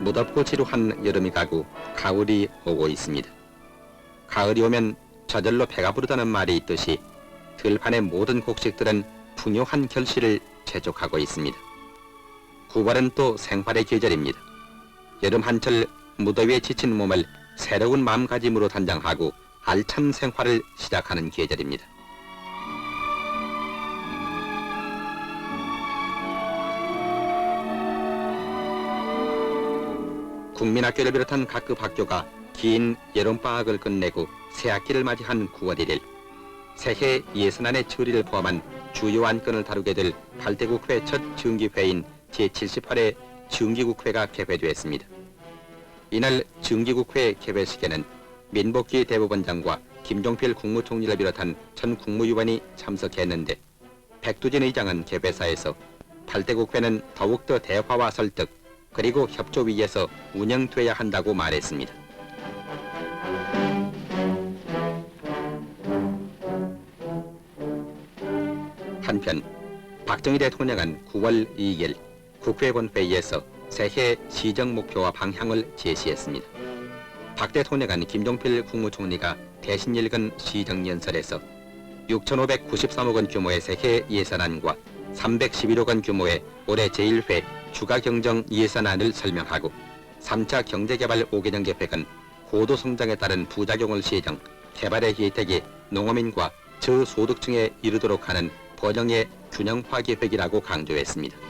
무덥고 지루한 여름이 가고 가을이 오고 있습니다. 가을이 오면 저절로 배가 부르다는 말이 있듯이 들판의 모든 곡식들은 풍요한 결실을 재촉하고 있습니다. 9월은 또 생활의 계절입니다. 여름 한철 무더위에 지친 몸을 새로운 마음가짐으로 단장하고 알찬 생활을 시작하는 계절입니다. 국민학교를 비롯한 각급 학교가 긴 여름방학을 끝내고 새학기를 맞이한 9월 1일 새해 예산안의 처리를 포함한 주요 안건을 다루게 될 8대 국회 첫 정기회인 제78회 정기국회가 개회되었습니다. 이날 정기국회 개회식에는 민복기 대법원장과 김종필 국무총리를 비롯한 전 국무위원이 참석했는데 백두진 의장은 개회사에서 8대 국회는 더욱더 대화와 설득 그리고 협조 위에서 운영돼야 한다고 말했습니다. 한편 박정희 대통령은 9월 2일 국회 본회의에서 새해 시정 목표와 방향을 제시했습니다. 박 대통령은 김종필 국무총리가 대신 읽은 시정연설에서 6,593억 원 규모의 새해 예산안과 311억 원 규모의 올해 제1회 추가 경정 예산안을 설명하고 3차 경제개발 5개년 계획은 고도 성장에 따른 부작용을 시정, 개발의 혜택이 농어민과 저소득층에 이르도록 하는 번영의 균형화 계획이라고 강조했습니다.